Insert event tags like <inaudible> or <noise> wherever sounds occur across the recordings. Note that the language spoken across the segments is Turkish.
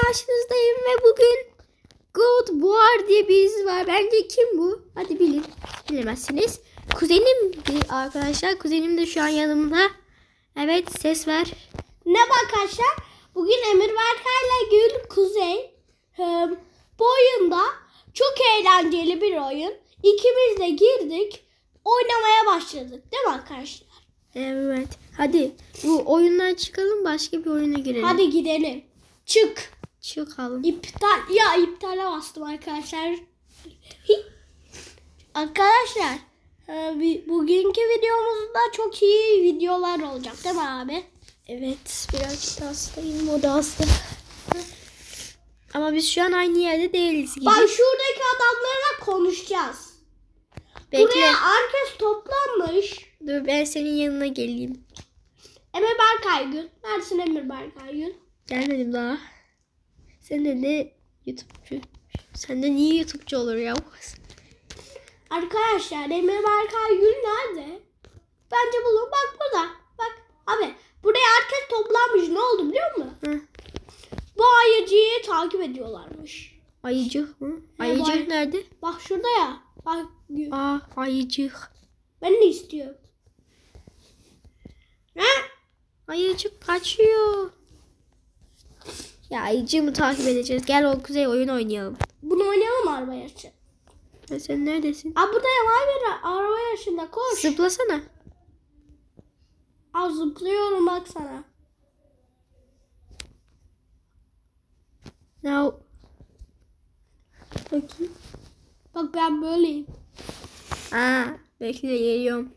karşınızdayım ve bugün God War diye birisi var. Bence kim bu? Hadi bilin. Bilemezsiniz. Kuzenim arkadaşlar. Kuzenim de şu an yanımda. Evet ses ver. Merhaba arkadaşlar. Bugün Emir Berkay'la Gül Kuzey. Bu oyunda çok eğlenceli bir oyun. İkimiz de girdik. Oynamaya başladık değil mi arkadaşlar? Evet. Hadi bu oyundan çıkalım başka bir oyuna girelim. Hadi gidelim. Çık. Çıkalım. İptal. Ya iptale bastım arkadaşlar. <laughs> Arkadaşlar. e, Bugünkü videomuzda çok iyi videolar olacak değil mi abi? Evet birazcık da hastayım. O da hasta. Ama biz şu an aynı yerde değiliz gibi. Bak şuradaki adamlarla konuşacağız. Bekle. Buraya herkes toplanmış. Dur ben senin yanına geleyim. Emir Berkaygül. Neredesin Emir Berkaygül? Gelmedim daha. Sen de ne YouTube'cu? Senden iyi YouTube'cu olur ya. Arkadaşlar Emir Berkaygül nerede? Bence bulun. Bak burada. Bak abi. Buraya herkes toplanmış. Ne oldu biliyor musun? Hı. Bu ayıcıyı takip ediyorlarmış. Ayıcık mı? He, Ayıcık var. nerede? Bak şurada ya. Bak Aa ayıcık. ben de istiyorum. Ha? Ayıcık kaçıyor. Ya ayıcığı mı takip edeceğiz? Gel o kuzey oyun oynayalım. Bunu oynayalım araba yarışı? Ya sen neredesin? Aa burada ya var bir araba yarışında koş. Zıplasana. Aa zıplıyorum bak sana. Ya. Bakayım. Bak ben böyleyim. Aa, bekle geliyorum.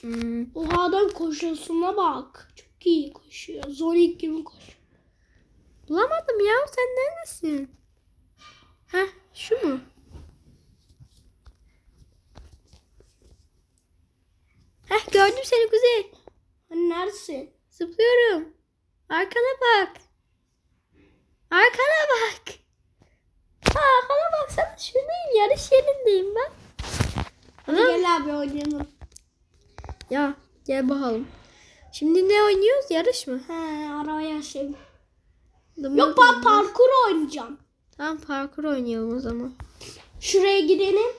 Hmm. Oha adam koşusuna bak. Çok iyi koşuyor. Sonic gibi koşuyor. Bulamadım ya. Sen neredesin? Heh, şu mu? Heh, gördüm seni Kuzey. Hani neredesin? Zıplıyorum. Arkana bak. Arkana bak. Aa, arkana baksana. Şuradayım. Yarış yerindeyim ben. Hadi gel abi oynayalım. Ya gel bakalım. Şimdi ne oynuyoruz? Yarış mı? He araba yarışı. Yok ben parkur oynayacağım. Tamam parkur oynayalım o zaman. Şuraya gidelim.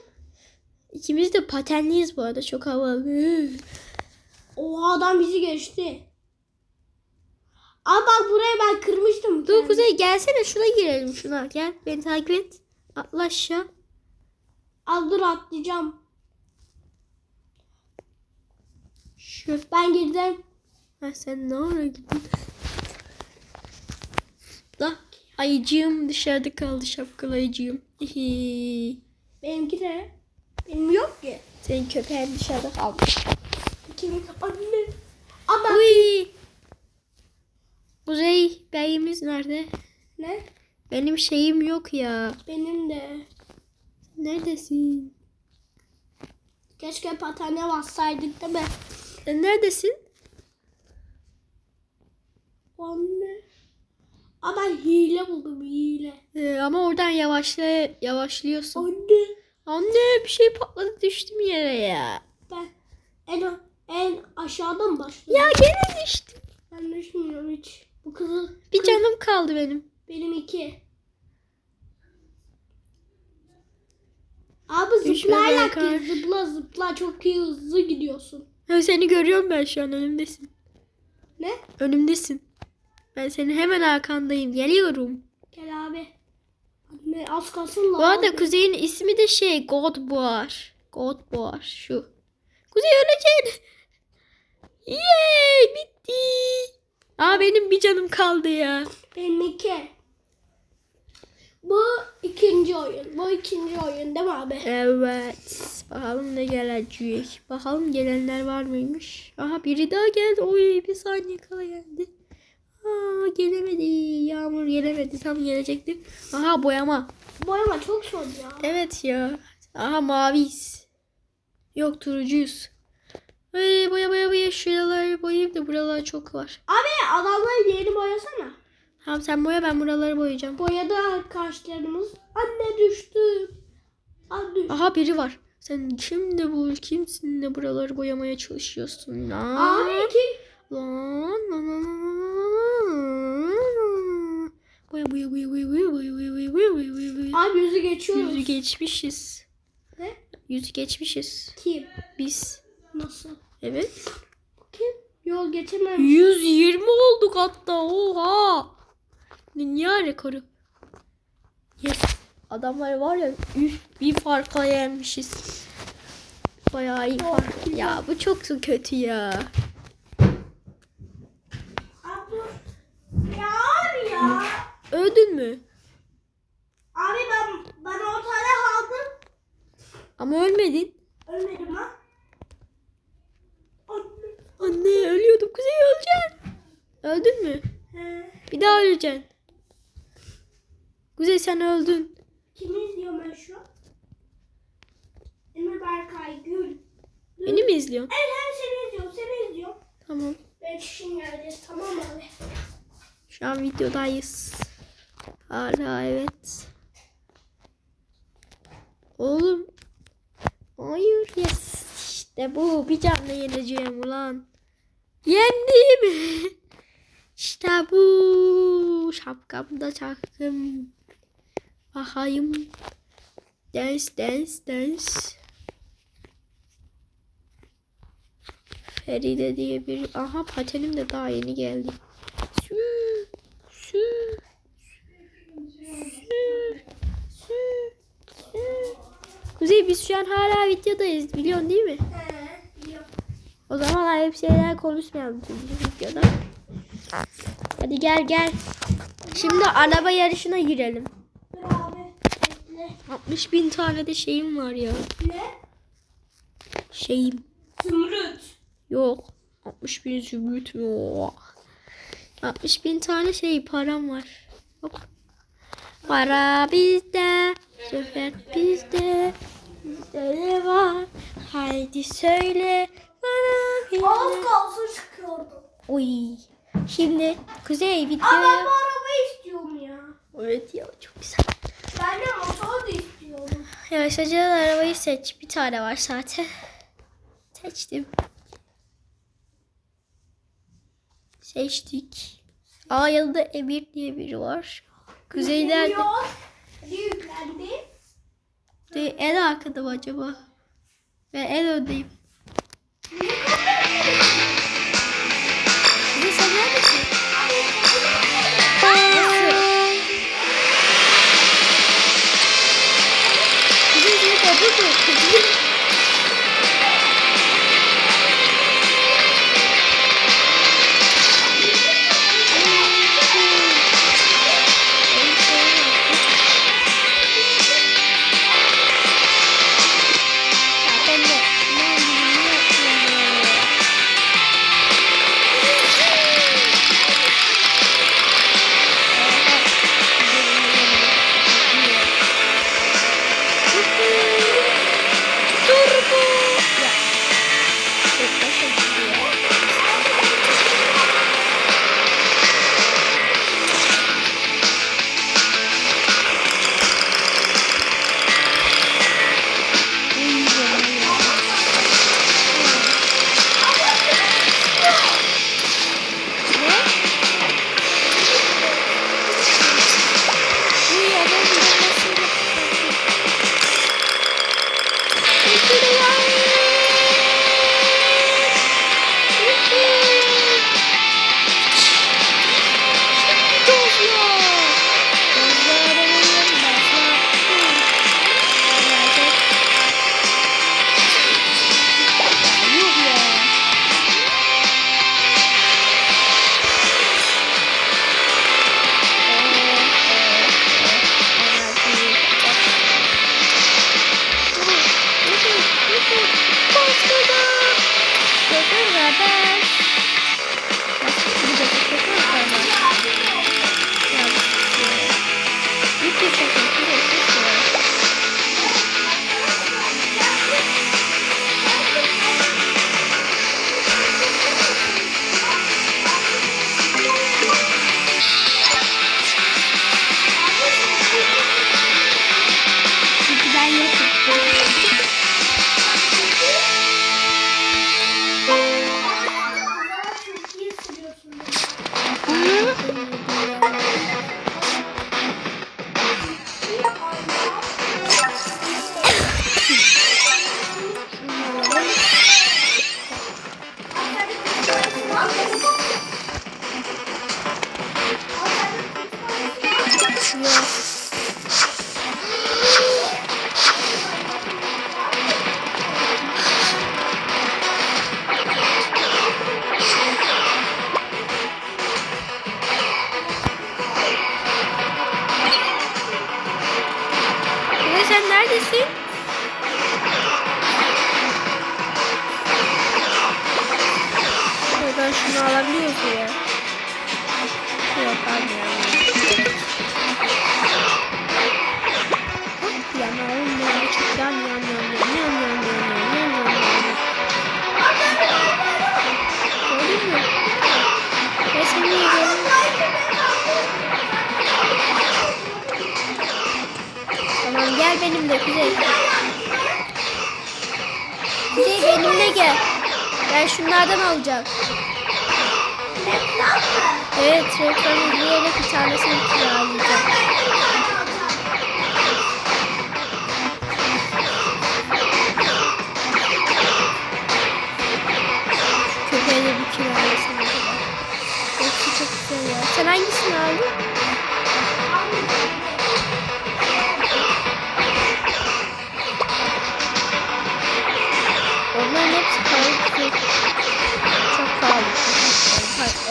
İkimiz de patenliyiz bu arada. Çok havalı. <gasps> Oha adam bizi geçti. Aa bak buraya ben kırmıştım. Dur Kuzey gelsene şuna girelim şuna. Gel beni takip et. Atla aşağı. Al dur atlayacağım. Şu. Ben girdim. Ha, sen ne ara gittin? Da ayıcığım dışarıda kaldı şapkalı ayıcığım. Benimki de. Benim yok ki. Senin köpeğin dışarıda kaldı. Kimin anne. Ama Uy. Kuzey beyimiz nerede? ne? Benim şeyim yok ya. Benim de. Neredesin? Keşke patene bassaydık değil mi? Sen neredesin? Anne. Ben hile buldum hile. Ee, ama oradan yavaşla yavaşlıyorsun. Anne. Anne bir şey patladı düştüm yere ya. Ben en en aşağıdan başladım. Ya gene düştüm. Ben düşünmüyorum hiç. Bu kızı Bir kız- canım kaldı benim. benim iki. Abi Berkay. gir, zıpla zıpla çok iyi hızlı gidiyorsun. Ha, seni görüyorum ben şu an önümdesin. Ne? Önümdesin. Ben senin hemen arkandayım. Geliyorum. Gel abi. Anne az kalsın Bu arada Kuzey'in ismi de şey Godboar. Godboar şu. Kuzey öleceksin. Yay bitti. Aa benim bir canım kaldı ya. Benim iki. Bu ikinci oyun. Bu ikinci oyun değil mi abi? Evet. Bakalım ne gelecek. Bakalım gelenler var mıymış. Aha biri daha geldi. Oy bir saniye kala geldi. Aa gelemedi. Yağmur gelemedi. Tam gelecekti. Aha boyama. Boyama çok zor ya. Evet ya. Aha maviyiz. Yok turucuyuz. Ay, boya boya boya şuraları boyayayım da buralar çok var. Abi adamları yeni boyasana. Tamam sen boya ben buraları boyayacağım. Boyadı arkadaşlarımız. Anne düştü. Anne. Aha biri var. Sen kimde bu kimsin de buraları boyamaya çalışıyorsun lan? Abi iki. Lan lan lan lan Aa yüzü geçiyoruz. Yüzü geçmişiz. Ne? Yüzü geçmişiz. Kim? Biz. Nasıl? Evet. Kim? Yol geçemem. 120 olduk hatta. Oha. Dünya rekoru. Yes. Adamlar var ya üf, bir farkla yenmişiz. Bayağı iyi fark. Ya bu çok kötü ya. Abi Ya abi ya. Mü? Abi ben ben ortada kaldım. Ama ölmedin. Ölmedim ha. Anne. Ölüyordum. Kuzey öleceksin. Öldün mü? He. Bir daha öleceksin. Kuzey sen öldün. Kimi izliyorum ben şu an? Emir Berkay Gül. Beni mi izliyorsun? Evet hem seni izliyorum seni izliyorum. Tamam. Ben çişim geldi tamam abi. Şu an videodayız. Hala evet. Oğlum. Hayır yes. İşte bu. Bir canla yeneceğim ulan. Yendim. <laughs> İşte bu. Şapkamı da çaktım. Bakayım. Dance dance dance. Feride diye bir... Aha patenim de daha yeni geldi. Sü, sü, sü, sü. Kuzey biz şu an hala videodayız biliyorsun değil mi? He biliyorum. O zaman ayıp şeyler konuşmayalım çünkü videoda. Hadi gel gel. Şimdi araba yarışına girelim. Dur abi. Bekle. 60 bin tane de şeyim var ya. Ne? Şeyim. Zümrüt. Yok. 60 bin zümrüt mü? Oha. 60 bin tane şey param var. Hop. Para bizde, şöhret bizde. Ne var? Haydi söyle bana bir Az kalsın çıkıyordu. Oy. Şimdi Kuzey Ama ben bu arabayı istiyorum ya. Evet ya çok güzel. Ben de motor da istiyorum. Yarışacağın arabayı seç. Bir tane var zaten. Seçtim. Seçtik. Aa yanında Emir diye biri var. Kuzeylerde Geliyor. Hadi yüklendi. de en arkada mı acaba? Ben en öndeyim. yok. Şunlardan alacağım. Evet reklam izleyerek bir tanesini kiralayacağım. Köpeğe de bir kiralasın. Hepsi çok güzel ya. Sen hangisini aldın? Onların hepsi pahalı.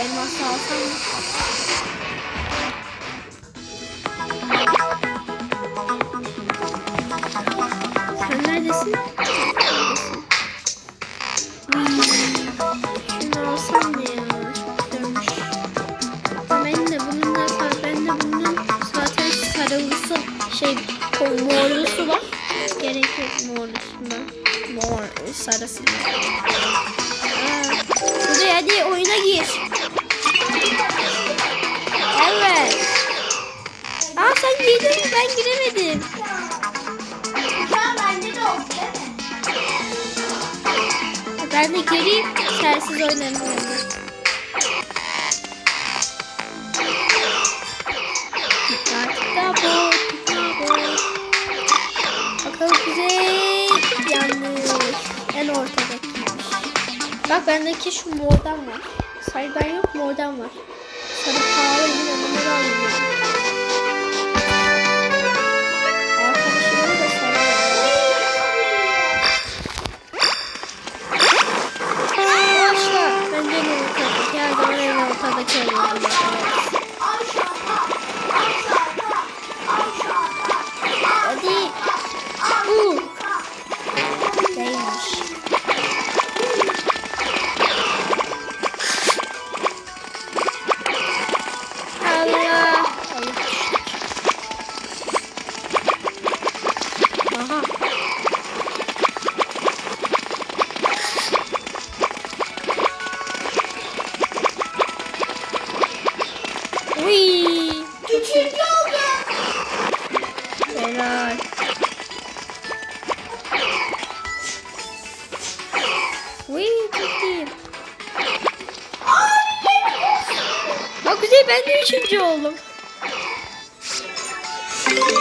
Elmas alsam mı? Sen neredesin? Şunu Ben de bununla sa- ben de bunun zaten sarılısı şey morlusu var. Gerek yok morlusundan. Mor sarısından. Aa, Hadi hadi oyuna gir. Evet. Aa sen girdin mi? Ben giremedim. Ben de gireyim. Sensiz oynarım Bakalım kuzey yanlış. En ortadakiymiş. Bak bendeki şu mordan var. Hayır ben yok mu var. Sana pahalı yine numara alayım. Ben üçüncü oldum.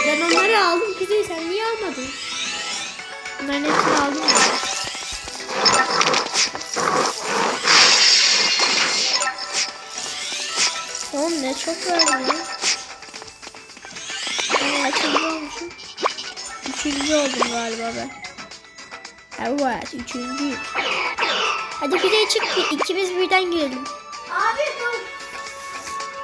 Ben onları aldım Kuzey sen niye almadın? Bunların hepsini aldım ya. Oğlum ne çok verdim lan. Ben kaçıncı olmuşum? Üçüncü oldum galiba ben. Evet üçüncü. Hadi Kuzey çık ikimiz birden girelim. Abi.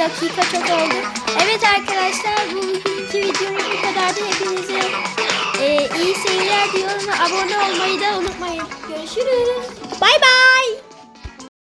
Dakika çok oldu. Evet arkadaşlar bugünkü videomuz bu kadardı. Hepinize e, iyi seyirler diyorum. Abone olmayı da unutmayın. Görüşürüz. Bay bay.